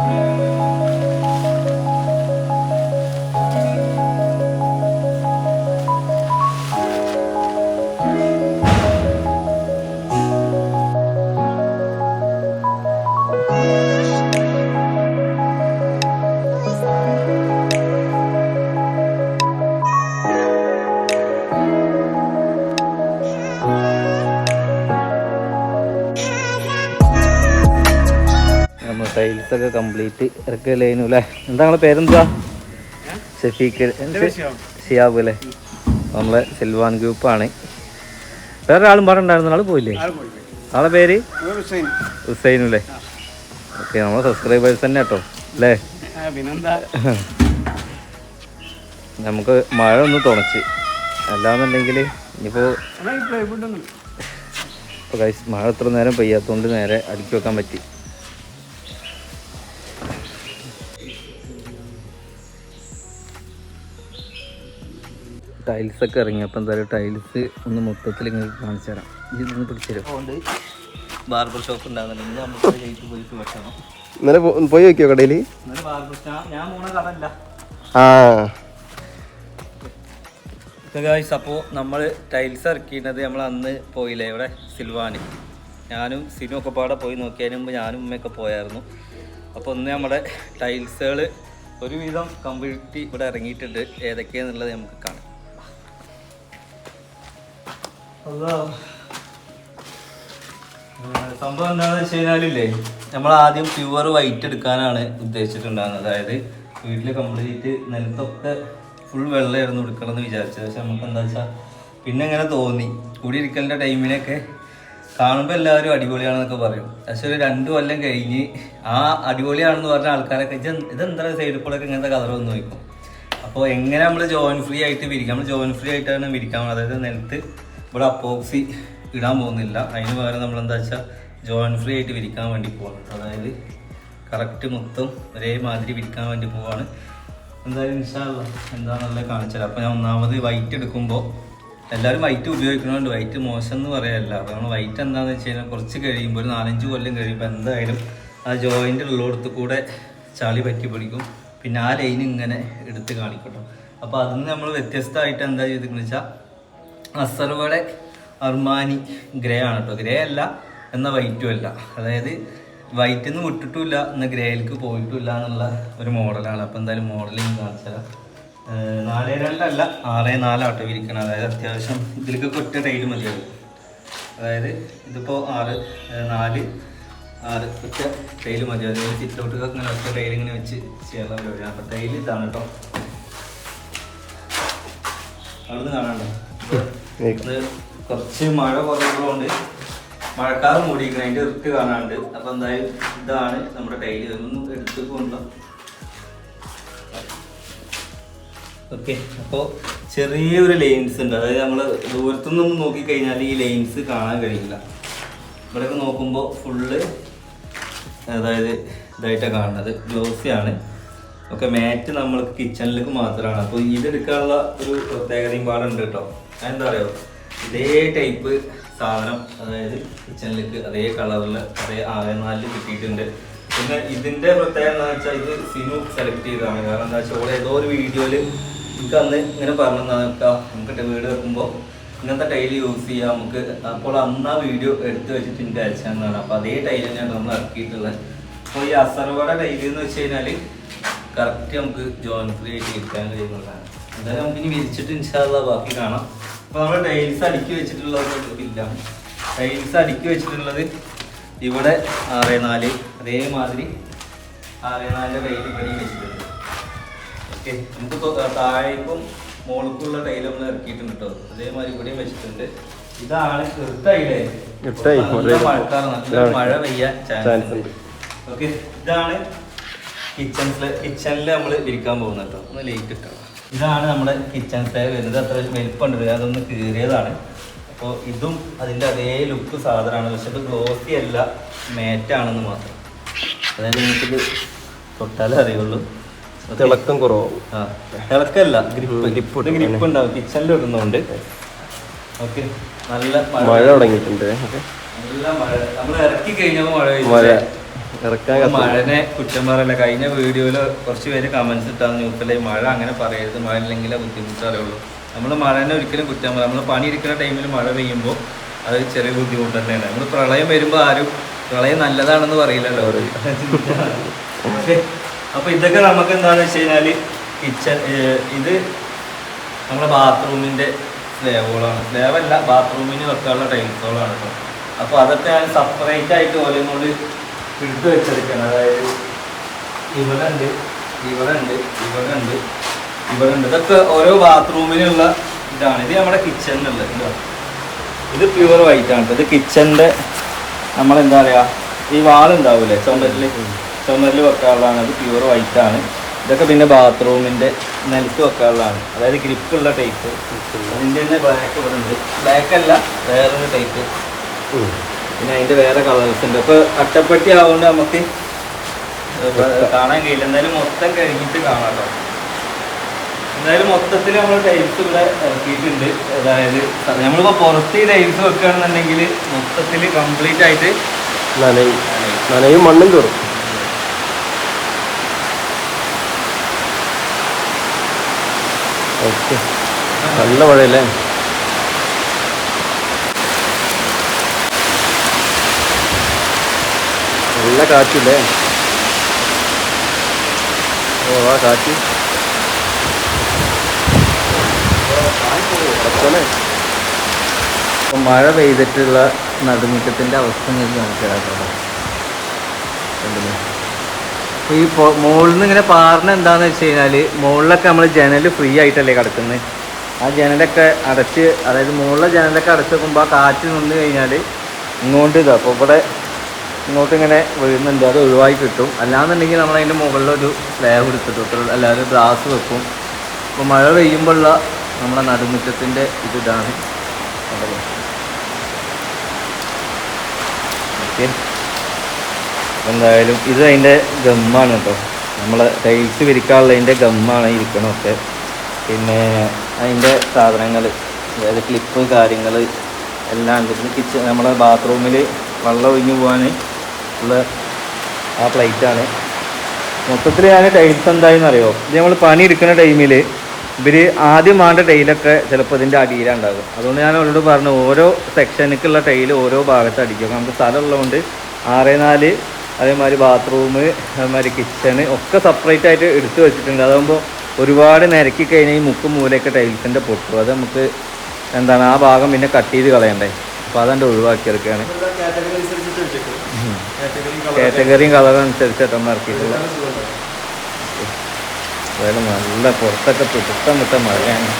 നമ്മൾ ടൈൽസ് ഒക്കെ കംപ്ലീറ്റ് ഇറക്കലേനു അല്ലേ എന്താ നിങ്ങളെ പേരെന്താ ഷഫീഖ്. ഷിയാബ്. അല്ലേ നമ്മളെ സിൽവാൻ ഗ്രൂപ്പാണ് വേറെ ആളും പറ ആൾ പോയില്ലേ? ആളെ പേര്? ഹുസൈനു അല്ലേ ഓക്കെ നമ്മളെ സബ്സ്ക്രൈബേഴ്സ് തന്നെ കേട്ടോ അല്ലേ നമുക്ക് മഴ ഒന്ന് തുണച്ച്. അല്ലാന്നുണ്ടെങ്കിൽ ഇനിയിപ്പോൾ ഇപ്പോൾ മഴ ഇത്ര നേരം പെയ്യാത്തതുകൊണ്ട് നേരെ അടുക്കി വെക്കാൻ പറ്റി. ടൈൽസ് ഒക്കെ ഇറങ്ങി. അപ്പം എന്തായാലും ടൈൽസ് ഒന്ന് മൊത്തത്തിൽ ഇങ്ങനെ കാണിച്ചു തരാം. ഇതൊന്ന് പിടിച്ചു തരും ബാർബർ ഷോപ്പ് ഉണ്ടാകുന്നുണ്ട്. നമുക്ക് ജയിച്ച് പോയിട്ട് വെക്കണം. ഇന്നലെ പോ- പോയി നോക്കിയോ കടയിൽ ഞാൻ മൂന്ന് കടല്ല ആ. ഗായ്സ് അപ്പോൾ നമ്മൾ ടൈൽസ് ഇറക്കിയിരുന്നത് നമ്മൾ അന്ന് പോയില്ലേ? ഇവിടെ സിൽവാന്. ഞാനും സിനും ഒക്കെ പാടെ പോയി നോക്കിയതിന് മുമ്പ് ഞാനും ഉമ്മയൊക്കെ പോയായിരുന്നു. അപ്പോൾ ഒന്ന് നമ്മുടെ ടൈൽസുകൾ ഒരുവിധം കമ്പ്ലീറ്റ് ഇവിടെ ഇറങ്ങിയിട്ടുണ്ട്. ഏതൊക്കെയാണെന്നുള്ളത് നമുക്ക് കാണാം. സംഭവം എന്താണെന്ന് വെച്ച് കഴിഞ്ഞാലില്ലേ നമ്മൾ ആദ്യം പ്യുവർ വൈറ്റ് എടുക്കാനാണ് ഉദ്ദേശിച്ചിട്ടുണ്ടാകുന്നത് അതായത് വീട്ടിൽ കംപ്ലീറ്റ് നിലത്തൊക്കെ ഫുൾ വെള്ളമായിരുന്നു എടുക്കണം എന്ന് വിചാരിച്ചത്. പക്ഷെ നമുക്ക് എന്താ വെച്ചാൽ പിന്നെ ഇങ്ങനെ തോന്നി. കൂടിയിരിക്കലിന്റെ ടൈമിനൊക്കെ കാണുമ്പോൾ എല്ലാവരും അടിപൊളിയാണെന്നൊക്കെ പറയും. പക്ഷെ ഒരു രണ്ടു കൊല്ലം കഴിഞ്ഞ് ആ അടിപൊളിയാണെന്ന് പറഞ്ഞ ആൾക്കാരൊക്കെ ഇത് ഇതെന്താ സൈഡിൽ കൂടെയൊക്കെ ഇങ്ങനത്തെ കളർ വന്ന് നോക്കും. അപ്പോൾ എങ്ങനെ നമ്മൾ ജോയിൻ ഫ്രീ ആയിട്ട് വിരിക്കാം? നമ്മൾ ജോയിൻ ഫ്രീ ആയിട്ടാണ് വിരിക്കാൻ. അതായത് നിലത്ത് ഇവിടെ അപ്പോക്സി ഇടാൻ പോകുന്നില്ല. അതിന് പകരം നമ്മൾ എന്താ വെച്ചാൽ ജോയിൻ ഫ്രീ ആയിട്ട് വിരിക്കാൻ വേണ്ടി പോവാണ്. അതായത് കറക്റ്റ് മൊത്തം ഒരേമാതിരി വിരിക്കാൻ വേണ്ടി പോവാണ്. എന്തായാലും ഇൻഷാല്ല എന്താണെന്നല്ലേ കാണിച്ചത് അപ്പോൾ ഞാൻ ഒന്നാമത് വൈറ്റ് എടുക്കുമ്പോൾ എല്ലാവരും വൈറ്റ് ഉപയോഗിക്കണമുണ്ട് വൈറ്റ് മോശം എന്ന് പറയാനല്ല അപ്പോൾ നമ്മൾ വൈറ്റ് എന്താണെന്ന് വെച്ച് കഴിഞ്ഞാൽ കുറച്ച് കഴിയുമ്പോൾ ഒരു നാലഞ്ച് കൊല്ലം കഴിയുമ്പോൾ എന്തായാലും ആ ജോയിന്റ് ഉള്ളിടത്ത് കൂടെ ചളി പറ്റി പിടിക്കും. പിന്നെ ആ ലൈൻ ഇങ്ങനെ എടുത്ത് കാണിക്കട്ടോ. അപ്പോൾ അതിൽ നമ്മൾ വ്യത്യസ്തമായിട്ട് എന്താ ചെയ്തിരിക്കുന്നത് വെച്ചാൽ അസർവയുടെ അർമാനി ഗ്രേ ആണ് കേട്ടോ ഗ്രേ അല്ല എന്ന വൈറ്റും അല്ല. അതായത് വൈറ്റിൽ നിന്ന് വിട്ടിട്ടുമില്ല എന്ന ഗ്രേയിലേക്ക് പോയിട്ടുമില്ല എന്നുള്ള ഒരു മോഡലാണ്. അപ്പോൾ എന്തായാലും മോഡലിങ് കാണിച്ചാൽ നാല് രണ്ടല്ല ആറ് നാലാട്ടോ വിരിക്കണം അതായത് അത്യാവശ്യം ഇതിലേക്ക് ഒറ്റ ടൈൽ മതിയാവും. അതായത് ഇതിപ്പോൾ ആറ് നാല് ആറ് ഒറ്റ ടൈൽ മതി അതായത് ചിത്രോട്ട് ഇങ്ങനെ ഒറ്റ ടൈൽ ഇങ്ങനെ വെച്ച് ചെയ്യാനുള്ള പറ്റില്ല അപ്പോൾ ടൈൽ ഇതാണ് കേട്ടോ അവിടുന്ന് കാണാണ്ടോ കുറച്ച് മഴ കുറവുള്ളതുകൊണ്ട് മഴക്കാർ മൂടിയിരിക്കണം. അതിന്റെ ഇറുക്ക് കാണാണ്ട് അപ്പൊ എന്തായാലും ഇതാണ് നമ്മുടെ ടൈൽ. ഇതൊന്നും എടുത്ത് കൊണ്ടോ. ഓക്കെ. അപ്പോൾ ചെറിയൊരു ലൈൻസ് ഉണ്ട്. അതായത് നമ്മൾ ദൂരത്തുനിന്ന് നോക്കിക്കഴിഞ്ഞാൽ ഈ ലൈൻസ് കാണാൻ കഴിയില്ല. ഇവിടെയൊക്കെ നോക്കുമ്പോൾ ഫുള്ള് അതായത് ഇതായിട്ടാണ് കാണുന്നത്. ഗ്ലോസിയാണ് ഒക്കെ മാറ്റ് നമ്മൾക്ക് കിച്ചണിലേക്ക് മാത്രമാണ് അപ്പോൾ ഇതെടുക്കാനുള്ള ഒരു പ്രത്യേകതയും പാടുണ്ട് കേട്ടോ. എന്താ പറയുക ഇതേ ടൈപ്പ് സാധനം അതായത് കിച്ചണിലേക്ക് അതേ കളറിൽ അതേ ആറ് നാലിൽ കിട്ടിയിട്ടുണ്ട്. പിന്നെ ഇതിന്റെ പ്രത്യേകത എന്താ വെച്ചാൽ ഇത് സിനു സെലക്ട് ചെയ്തതാണ്. കാരണം എന്താ വെച്ചാൽ ഓൾ ഏതോ ഒരു വീഡിയോയിൽ എനിക്ക് അന്ന് ഇങ്ങനെ പറഞ്ഞു നോക്കാം നമുക്ക് വീട് വെക്കുമ്പോൾ ഇങ്ങനത്തെ ടൈൽ യൂസ് ചെയ്യാം നമുക്ക് അപ്പോൾ അന്ന് ആ വീഡിയോ എടുത്തു വെച്ചിട്ട് എനിക്ക് അയച്ചതാണ് അപ്പോൾ അതേ ടൈൽ തന്നെയാണ് നമ്മൾ ഇറക്കിയിട്ടുള്ളത്. അപ്പോൾ ഈ അസർവട ടൈൽ എന്ന് വെച്ച് കഴിഞ്ഞാൽ കറക്റ്റ് നമുക്ക് ജോയിൻ ക്രിയേറ്റ് ചെയ്യാൻ കഴിയുന്നതാണ്. എന്തായാലും നമുക്ക് ഇനി വിരിച്ചിട്ട് ഇൻഷാല്ല ബാക്കി കാണാം. അപ്പോൾ നമ്മൾ ടൈൽസ് അടുക്കി വെച്ചിട്ടുള്ളത് ഇല്ല ടൈൽസ് അടുക്കി വെച്ചിട്ടുള്ളത് ഇവിടെ ആറ് നാല് അതേമാതിരി ആറ് നാലിന്റെ ടൈൽ ഇവിടെ വെച്ചിട്ടുണ്ട്. ഓക്കെ നമുക്ക് താഴേക്കും മോൾക്കുള്ള ടൈൽ നമ്മൾ ഇറക്കിയിട്ടുണ്ട് കേട്ടോ അതേമാതിരി ഇവിടെയും വെച്ചിട്ടുണ്ട്. ഇതാണ് നല്ല മഴ പെയ്യാൻ ചാൻസ് ഉണ്ട്. ഓക്കെ ഇതാണ് കിച്ചൺസിൽ കിച്ചണിൽ നമ്മൾ വിരിക്കാൻ പോകുന്നത് കേട്ടോ ഒന്ന് ലേറ്റ് ഇട്ടോ. ഇതാണ് നമ്മുടെ കിച്ചൺ സ്റ്റേ വരുന്നത്. അത്ര വലിപ്പമുണ്ട്. അതൊന്ന് കീറിയതാണ്. അപ്പോൾ ഇതും അതിന്റെ അതേ ലുക്ക് സാധനമാണ്. പക്ഷെ ഇത് ഗ്ലോസി അല്ല മാറ്റാണെന്ന് മാത്രം. അതായത് നിങ്ങൾക്കിത് തൊട്ടാലേ അറിയുള്ളൂ. തിളക്കം കുറവാകും ആ ഇളക്കല്ല ഗ്രിപ്പ്. ഗ്രിപ്പ്. ഗ്രിപ്പ് ഉണ്ടാവും കിച്ചണിൽ ഇടുന്നുണ്ട്. ഓക്കെ. നല്ല മഴ തുടങ്ങിയിട്ടുണ്ട്. നല്ല മഴ. നമ്മൾ ഇറക്കി കഴിഞ്ഞപ്പോൾ മഴ. മഴ. മഴനെ കുറ്റം പറയല്ല. കഴിഞ്ഞ വീഡിയോയിൽ കുറച്ച് പേര് കമന്റ്സ് ഇട്ടാണ് ന്യൂസിലെ മഴ അങ്ങനെ പറയരുത്. മഴ ഇല്ലെങ്കിലേ ബുദ്ധിമുട്ട് അറിയുള്ളൂ. നമ്മൾ മഴനെ ഒരിക്കലും കുറ്റം പറയാം നമ്മൾ പണി ഇരിക്കുന്ന ടൈമിൽ മഴ പെയ്യുമ്പോൾ അത് ചെറിയ ബുദ്ധിമുട്ട് തന്നെയാണ്. നമ്മൾ പ്രളയം വരുമ്പോൾ ആരും പ്രളയം നല്ലതാണെന്ന് പറയില്ലല്ലോ അപ്പൊ ഇതൊക്കെ നമുക്ക് എന്താണെന്ന് വെച്ച് കഴിഞ്ഞാൽ കിച്ചൺ ഇത് നമ്മുടെ ബാത്റൂമിന്റെ സ്ലേവുകളാണ് സ്ലേവല്ല ബാത്റൂമിന് വെക്കാനുള്ള ടൈൽസുകളാണ് കേട്ടോ അപ്പോൾ അതൊക്കെ ഞാൻ സെപ്പറേറ്റ് ആയിട്ട് ഓലയും കൊണ്ട് എടുത്ത് വെച്ചെടുക്കണം. അതായത് ഇവിടെ ഉണ്ട് ഇവിടെ ഉണ്ട് ഇവിടെ ഉണ്ട് ഇവിടെ ഉണ്ട് ഇതൊക്കെ ഓരോ ബാത്റൂമിനുള്ള ഇതാണ്. ഇത് നമ്മുടെ കിച്ചണിലുള്ള ഇതാ. ഇത് പ്യുവർ വൈറ്റ് ആണ്. ഇത് നമ്മൾ നമ്മളെന്താ പറയാ ഈ വാളുണ്ടാവൂലേ ചുമരിൽ? ചുമരിൽ വെക്കാനുള്ളതാണ്. അത് പ്യുവർ വൈറ്റ് ആണ്. ഇതൊക്കെ പിന്നെ ബാത്റൂമിന്റെ നിലത്ത് വെക്കാനുള്ളതാണ്. അതായത് ഗ്രിപ്പുള്ള ടൈപ്പ് അതിന്റെ തന്നെ ബ്ലാക്ക് ഇവിടെ ഉണ്ട് ബ്ലാക്ക് അല്ല വേറൊരു ടൈപ്പ്. പിന്നെ അതിന്റെ വേറെ കളേഴ്സ് ഉണ്ട്. അപ്പൊ അട്ടപ്പെട്ടി ആവുകൊണ്ട് നമുക്ക് കാണാൻ കഴിയില്ല. എന്തായാലും മൊത്തം കഴിഞ്ഞിട്ട് കാണാം കേട്ടോ. എന്തായാലും മൊത്തത്തിൽ നമ്മൾ ടൈൽസ് ഇവിടെ ഇറക്കിയിട്ടുണ്ട്. അതായത് നമ്മളിപ്പോ പുറത്ത് ഈ ടൈൽസ് വെക്കുകയാണെന്നുണ്ടെങ്കിൽ മൊത്തത്തിൽ കംപ്ലീറ്റ് ആയിട്ട് നനയും. നനയും. മണ്ണും കയറും ഓക്കെ. നല്ല മഴയല്ലേ? നല്ല കാറ്റില്ലേ? ഓ ആ കാറ്റ്. പച്ചനെ ഇപ്പൊ മഴ പെയ്തിട്ടുള്ള നടുമുറ്റത്തിന്റെ അവസ്ഥ നിങ്ങൾക്ക് മനസ്സിലാക്കാം? ഈ മുകളിൽ നിന്ന് ഇങ്ങനെ പാറിന് എന്താന്ന് വെച്ച് കഴിഞ്ഞാൽ മുകളിലൊക്കെ നമ്മൾ ജനൽ ഫ്രീ ആയിട്ടല്ലേ കിടക്കുന്നത് ആ ജനലൊക്കെ അടച്ച് അതായത് മുകളിലെ ജനലൊക്കെ അടച്ച് വെക്കുമ്പോൾ ആ കാറ്റ് നിന്ന് കഴിഞ്ഞാൽ ഇങ്ങോട്ട് ഇതാ അപ്പോൾ ഇവിടെ ഇങ്ങോട്ട് ഇങ്ങനെ വീഴുന്നുണ്ട്. അത് ഒഴിവായി കിട്ടും. അല്ലാന്നുണ്ടെങ്കിൽ നമ്മൾ അതിന്റെ മുകളിലൊരു സ്ലാബ് എടുത്തിട്ട് അല്ലാതെ ഗ്ലാസ് വെക്കും. അപ്പോൾ മഴ പെയ്യുമ്പോഴുള്ള നമ്മുടെ നടുമുറ്റത്തിന്റെ ഇത് ഇതാണ്. ഓക്കെ. എന്തായാലും ഇത് അതിന്റെ ഗമ്മാണ് കേട്ടോ. നമ്മളെ ടൈൽസ് വിരിക്കാനുള്ളതിന്റെ ഗമ്മാണ് ഇരിക്കണമൊക്കെ പിന്നെ അതിന്റെ സാധനങ്ങൾ അതായത് ക്ലിപ്പ് കാര്യങ്ങൾ എല്ലാം ഉണ്ട് പിന്നെ കിച്ചൺ നമ്മുടെ ബാത്റൂമിൽ വെള്ളം ഒഴിഞ്ഞു പോകാൻ ഉള്ള ആ പ്ലേറ്റാണ് മൊത്തത്തിൽ ഞാൻ ടൈൽസ് എന്തായെന്ന് അറിയോ? ഇത് നമ്മൾ പണി എടുക്കുന്ന ടൈമിൽ ഇവർ ആദ്യം വേണ്ട ടൈലൊക്കെ ചിലപ്പോൾ ഇതിന്റെ അടിയിലുണ്ടാകും അതുകൊണ്ട് ഞാൻ അവരോട് പറഞ്ഞു ഓരോ സെക്ഷനിക്കുള്ള ടൈൽ ഓരോ ഭാഗത്ത് അടിക്കും. നമുക്ക് സ്ഥലമുള്ളതുകൊണ്ട് ആറ് നാല് അതേമാതിരി ബാത്റൂം അതേമാതിരി കിച്ചണ് ഒക്കെ സെപ്പറേറ്റ് ആയിട്ട് എടുത്തു വെച്ചിട്ടുണ്ട്. അതാകുമ്പോൾ ഒരുപാട് നിരക്കി കഴിഞ്ഞാൽ ഈ മുക്കും മൂലയൊക്കെ ടൈൽസിന്റെ പൊട്ടും. അത് നമുക്ക് എന്താണ് ആ ഭാഗം പിന്നെ കട്ട് ചെയ്ത് കളയണ്ടേ? അപ്പോൾ അതെന്റെ ഒഴിവാക്കിയെടുക്കുകയാണ് കാറ്റഗറിയും കളറും അനുസരിച്ചിട്ട് നമ്മൾ ഇറക്കിയിട്ടുള്ള അതായത് നല്ല പുറത്തൊക്കെ പിടുത്തം വിട്ട മഴയാണ്.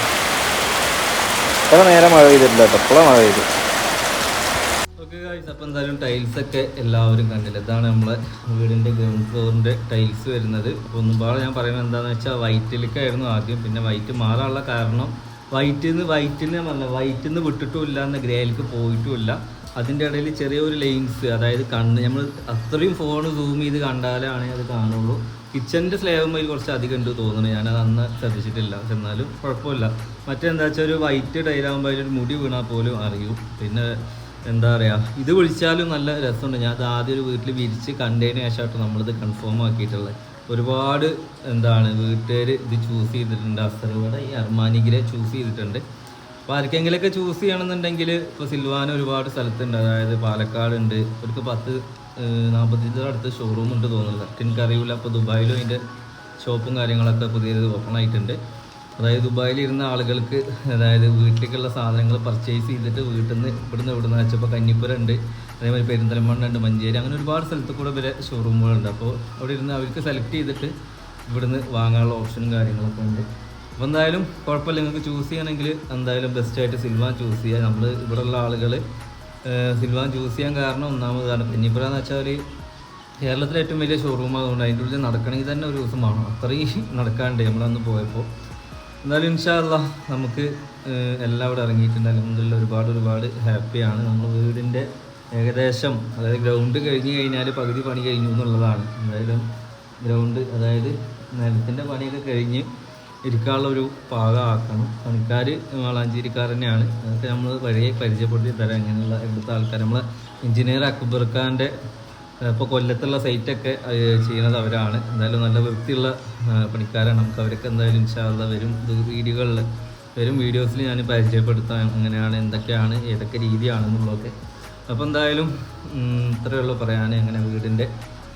ഇത്ര നേരം മഴ പെയ്തിട്ടില്ല കേട്ടോ. ഇപ്പോഴാണ് മഴ പെയ്തു. അപ്പം എന്തായാലും ടൈൽസ് ഒക്കെ എല്ലാവരും കണ്ടില്ല? ഇതാണ് നമ്മളെ വീടിന്റെ ഗ്രൗണ്ട് ഫ്ലോറിന്റെ ടൈൽസ് വരുന്നത്. അപ്പോൾ ഒന്നും പാടെ ഞാൻ പറയുന്നത് എന്താണെന്ന് വെച്ചാൽ വൈറ്റിലേക്കായിരുന്നു ആദ്യം. പിന്നെ വൈറ്റ് മാറാനുള്ള കാരണം വൈറ്റിൽ നിന്ന് വൈറ്റിൽ നിന്ന് പറഞ്ഞ വൈറ്റിൽ നിന്ന് വിട്ടിട്ടുമില്ല എന്ന ഗ്രേയിലേക്ക് പോയിട്ടുമില്ല. അതിന്റെ ഇടയിൽ ചെറിയൊരു ലൈൻസ് അതായത് കണ്ണ്. നമ്മൾ അത്രയും ഫോൺ സൂം ചെയ്ത് കണ്ടാലാണ് അത് കാണുള്ളൂ. കിച്ചന്റെ സ്ലേവമ്മയിൽ കുറച്ച് അധികം ഉണ്ട് തോന്നുന്നു. ഞാനത് അന്ന് ശ്രദ്ധിച്ചിട്ടില്ല. പക്ഷെ എന്നാലും കുഴപ്പമില്ല. മറ്റെന്താ വെച്ചാൽ ഒരു വൈറ്റ് ടൈലാകുമ്പോൾ അതിലൊരു മുടി വീണാൽ പോലും അറിയും. പിന്നെ എന്താ പറയുക ഇത് വിളിച്ചാലും നല്ല രസമുണ്ട്. ഞാൻ അത് ആദ്യം ഒരു വീട്ടിൽ വിരിച്ച് കണ്ടതിന് ശേഷമായിട്ട് നമ്മളിത് കൺഫേം ആക്കിയിട്ടുള്ളത്. ഒരുപാട് എന്താണ് വീട്ടുകാർ ഇത് ചൂസ് ചെയ്തിട്ടുണ്ട്. അസറുവിടെ ഈ അർമാനിഗിരെ ചൂസ് ചെയ്തിട്ടുണ്ട്. അപ്പോൾ ആർക്കെങ്കിലൊക്കെ ചൂസ് ചെയ്യണമെന്നുണ്ടെങ്കിൽ ഇപ്പോൾ സിൽവാന ഒരുപാട് സ്ഥലത്തുണ്ട്. അതായത് പാലക്കാട് ഉണ്ട് അവർക്ക് പത്ത് നാൽപ്പത്തഞ്ചിന്റെ അടുത്ത് ഷോറൂം ഉണ്ട് കറക്റ്റ് എനിക്കറിയില്ല അപ്പോൾ ദുബായിലും അതിന്റെ ഷോപ്പും കാര്യങ്ങളൊക്കെ പുതിയത് ഓപ്പൺ ആയിട്ടുണ്ട്. അതായത് ദുബായിൽ ഇരുന്ന ആളുകൾക്ക് അതായത് വീട്ടിലേക്കുള്ള സാധനങ്ങൾ പർച്ചേസ് ചെയ്തിട്ട് വീട്ടിൽ നിന്ന് ഇവിടുന്ന് ഇവിടുന്ന് വെച്ചപ്പോൾ കഞ്ഞിപ്പുര ഉണ്ട് അതേമാതിരി പെരിന്തൽമണ്ണ ഉണ്ട് മഞ്ചേരി അങ്ങനെ ഒരുപാട് സ്ഥലത്ത് കൂടെ ഇവരെ ഷോറൂമുകളുണ്ട് അപ്പോൾ അവിടെ ഇരുന്ന് അവർക്ക് സെലക്ട് ചെയ്തിട്ട് ഇവിടുന്ന് വാങ്ങാനുള്ള ഓപ്ഷനും കാര്യങ്ങളൊക്കെ ഉണ്ട്. അപ്പോൾ എന്തായാലും കുഴപ്പമില്ല നിങ്ങൾക്ക് ചൂസ് ചെയ്യണമെങ്കിൽ എന്തായാലും ബെസ്റ്റായിട്ട് സിൽവാൻ ചൂസ് ചെയ്യുക നമ്മൾ ഇവിടെയുള്ള ആളുകൾ സിൽവാൻ ചൂസ് ചെയ്യാൻ കാരണം ഒന്നാമത് കാരണം കന്നിപ്പുര എന്ന് വെച്ചാൽ കേരളത്തിലെ ഏറ്റവും വലിയ ഷോറൂം ആയതുകൊണ്ട് അതിന്റെ ഉള്ളിൽ നടക്കണമെങ്കിൽ തന്നെ ഒരു ദിവസം വേണം. അത്രയും നടക്കാണ്ട് നമ്മളന്ന് പോയപ്പോൾ. എന്നാലും ഇൻഷാല്ല നമുക്ക് എല്ലാം ഇവിടെ ഇറങ്ങിയിട്ടുണ്ട്. അലഹമുല്ല ഒരുപാട് ഒരുപാട് ഹാപ്പിയാണ് നമ്മൾ വീടിന്റെ ഏകദേശം അതായത് ഗ്രൗണ്ട് കഴിഞ്ഞ് കഴിഞ്ഞാൽ പകുതി പണി കഴിഞ്ഞു എന്നുള്ളതാണ്. എന്തായാലും ഗ്രൗണ്ട് അതായത് നിലത്തിന്റെ പണിയൊക്കെ കഴിഞ്ഞ് ഇരിക്കാനുള്ള ഒരു പാകമാക്കണം. പണിക്കാർ വളാഞ്ചേരിക്കാർ തന്നെയാണ്. അതൊക്കെ നമ്മൾ വഴിയെ പരിചയപ്പെടുത്തി തരാം. അങ്ങനെയുള്ള ഇവിടുത്തെ ആൾക്കാർ. നമ്മളെ എഞ്ചിനീയർ അക്ബർ ഖാന്റെ ഇപ്പോൾ കൊല്ലത്തുള്ള സൈറ്റൊക്കെ ചെയ്യുന്നത് അവരാണ്. എന്തായാലും നല്ല വൃത്തിയുള്ള പണിക്കാരാണ്. നമുക്ക് അവരൊക്കെ എന്തായാലും ഇൻഷാല്ല വരും. വീഡിയോകളിൽ വരും വീഡിയോസിൽ ഞാൻ പരിചയപ്പെടുത്താം. എങ്ങനെയാണ് എന്തൊക്കെയാണ് ഏതൊക്കെ രീതിയാണെന്നുള്ളതൊക്കെ അപ്പോൾ എന്തായാലും ഇത്രയേ ഉള്ളൂ പറയാൻ അങ്ങനെ വീടിന്റെ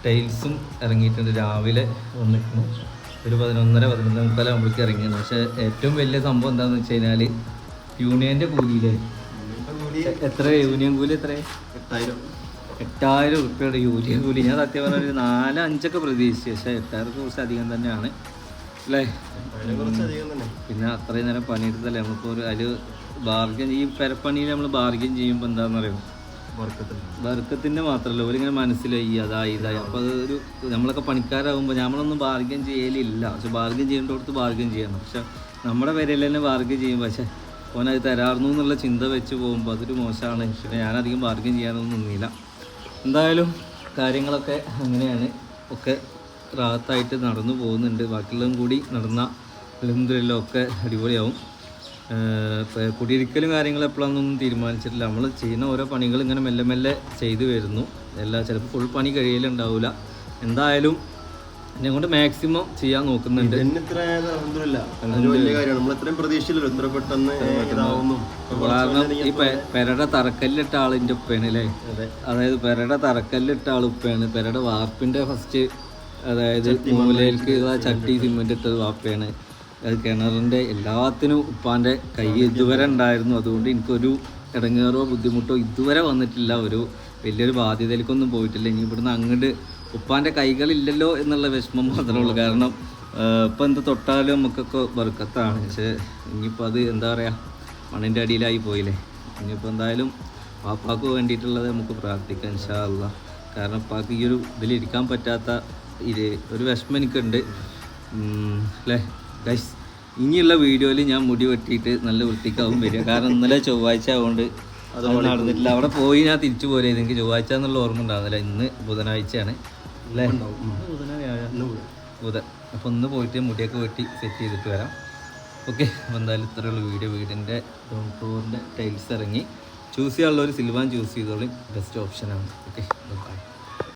ടൈൽസും ഇറങ്ങിയിട്ടുണ്ട് രാവിലെ വന്നിട്ടുണ്ട് ഒരു പതിനൊന്നര പതിനൊന്നര മുക്കാലാകുമ്പോഴേക്ക് ഇറങ്ങിയാണ്. പക്ഷേ ഏറ്റവും വലിയ സംഭവം എന്താണെന്ന് വെച്ച് കഴിഞ്ഞാൽ യൂണിയന്റെ കൂലിയിലെ എത്ര? യൂണിയൻ കൂലി എത്ര? എട്ടായിരം. എട്ടായിരം ഉറുപ്പ്യയുടെ യൂണിയൻ കൂലി. ഞാൻ സത്യം പറഞ്ഞ ഒരു നാല് അഞ്ചൊക്കെ പ്രതീക്ഷിച്ചു. പക്ഷേ എട്ടായിരം കുറച്ച് അധികം തന്നെയാണ്. അല്ലേ? പിന്നെ അത്രയും നേരം പണിയെടുത്തല്ലേ? നമുക്കൊരു ഒരു അതിൽ ബാർഗൻ ഈ പെരപ്പണിയിൽ നമ്മൾ ബാർഗൻ ചെയ്യുമ്പോൾ എന്താണെന്ന് അറിയാം വർക്കത്തിൽ മാത്രല്ല ഒരിങ്ങനെ മനസ്സിലായി അതായി ഇതായി. അപ്പൊ അതൊരു നമ്മളൊക്കെ പണിക്കാരാകുമ്പോൾ നമ്മളൊന്നും ബാർഗൻ ചെയ്യലില്ല. പക്ഷെ ബാർഗൻ ചെയ്യേണ്ടടുത്ത് ബാർഗൻ ചെയ്യണം. പക്ഷെ നമ്മുടെ പേരിൽ തന്നെ ബാർഗൻ ചെയ്യും. പക്ഷെ ഓനത് തരാറുന്നു എന്നുള്ള ചിന്ത വെച്ച് പോകുമ്പോൾ അതൊരു മോശമാണ്. പിന്നെ ഞാനധികം ബാർഗൻ ചെയ്യാനൊന്നും നിന്നില്ല. എന്തായാലും കാര്യങ്ങളൊക്കെ അങ്ങനെയാണ്. ഒക്കെ റാത്തായിട്ട് നടന്നു പോകുന്നുണ്ട്. ബാക്കിയുള്ളതും കൂടി നടന്ന അലഹമില്ല ഒക്കെ അടിപൊളിയാവും. കുടിയിരിക്കലും കാര്യങ്ങളും എപ്പോഴാണെന്നൊന്നും തീരുമാനിച്ചിട്ടില്ല. നമ്മൾ ചെയ്യുന്ന ഓരോ പണികൾ ഇങ്ങനെ മെല്ലെ മെല്ലെ ചെയ്തു വരുന്നു. എല്ലാ ചിലപ്പോൾ ഫുൾ പണി കഴിയലുണ്ടാവില്ല എന്തായാലും എന്നെ കൊണ്ട് മാക്സിമം ചെയ്യാൻ നോക്കുന്നുണ്ട്. കാരണം ഈ പെരയുടെ തറക്കല്ലിട്ട ആളിന്റെ ഉപ്പയാണ് അല്ലേ? അതായത് പെരയുടെ തറക്കല്ലിട്ട ആൾ ഉപ്പയാണ് പെരയുടെ വാർപ്പിന്റെ ഫസ്റ്റ് അതായത് മൂലയിലേക്ക് ചട്ടി സിമെന്റ് ഇട്ടത് വാപ്പയാണ്. കിണറിന്റെ എല്ലാത്തിനും ഉപ്പാന്റെ കൈ ഇതുവരെ ഉണ്ടായിരുന്നു. അതുകൊണ്ട് എനിക്കൊരു ഇടങ്ങേറോ ബുദ്ധിമുട്ടോ ഇതുവരെ വന്നിട്ടില്ല. ഒരു വലിയൊരു ബാധ്യതയിലേക്കൊന്നും പോയിട്ടില്ല. ഇനി ഇവിടുന്ന് അങ്ങോട്ട് ഉപ്പാന്റെ കൈകളില്ലല്ലോ എന്നുള്ള വിഷമം മാത്രമേ ഉള്ളൂ. കാരണം ഇപ്പം എന്ത് തൊട്ടാലും നമുക്കൊക്കെ ബർക്കത്താണ് പക്ഷേ ഇനിയിപ്പോൾ അത് എന്താ പറയുക മണ്ണിന്റെ അടിയിലായി പോയില്ലേ. ഇനിയിപ്പോൾ എന്തായാലും പാപ്പാക്ക് വേണ്ടിയിട്ടുള്ളത് നമുക്ക് പ്രാർത്ഥിക്കാം ഇൻഷാ അല്ലാ കാരണം പാക്ക് ഈ ഒരു ഇതിലിരിക്കാൻ പറ്റാത്ത ഇത് ഒരു വിഷമം എനിക്കുണ്ട്. അല്ലേ? ഗൈസ് ഇനിയുള്ള വീഡിയോയിൽ ഞാൻ മുടി വെട്ടിയിട്ട് നല്ല വൃത്തിക്കാവും വരിക. കാരണം ഇന്നലെ ചൊവ്വാഴ്ച ആയതുകൊണ്ട് അത് നടന്നിട്ടില്ല. അവിടെ പോയി ഞാൻ തിരിച്ചു പോലെ എനിക്ക് ചൊവ്വാഴ്ച എന്നുള്ള ഓർമ്മ ഉണ്ടാകുന്നില്ല ഇന്ന് ബുധനാഴ്ചയാണ്. അല്ലേ? ബുധൻ. അപ്പോൾ ഒന്ന് പോയിട്ട് മുടിയൊക്കെ വെട്ടി സെറ്റ് ചെയ്തിട്ട് വരാം. ഓക്കെ അപ്പോൾ എന്തായാലും ഇത്രയുള്ള വീഡിയോ. വീടിന്റെ ഡോൺ ഫ്ലോറിന്റെ ടൈൽസ് ഇറങ്ങി. ചൂസ് ചെയ്യാനുള്ളവർ ഒരു സിൽവാൻ ചൂസ് ചെയ്തോളി ബെസ്റ്റ് ഓപ്ഷനാണ് ഓക്കെ ബൈ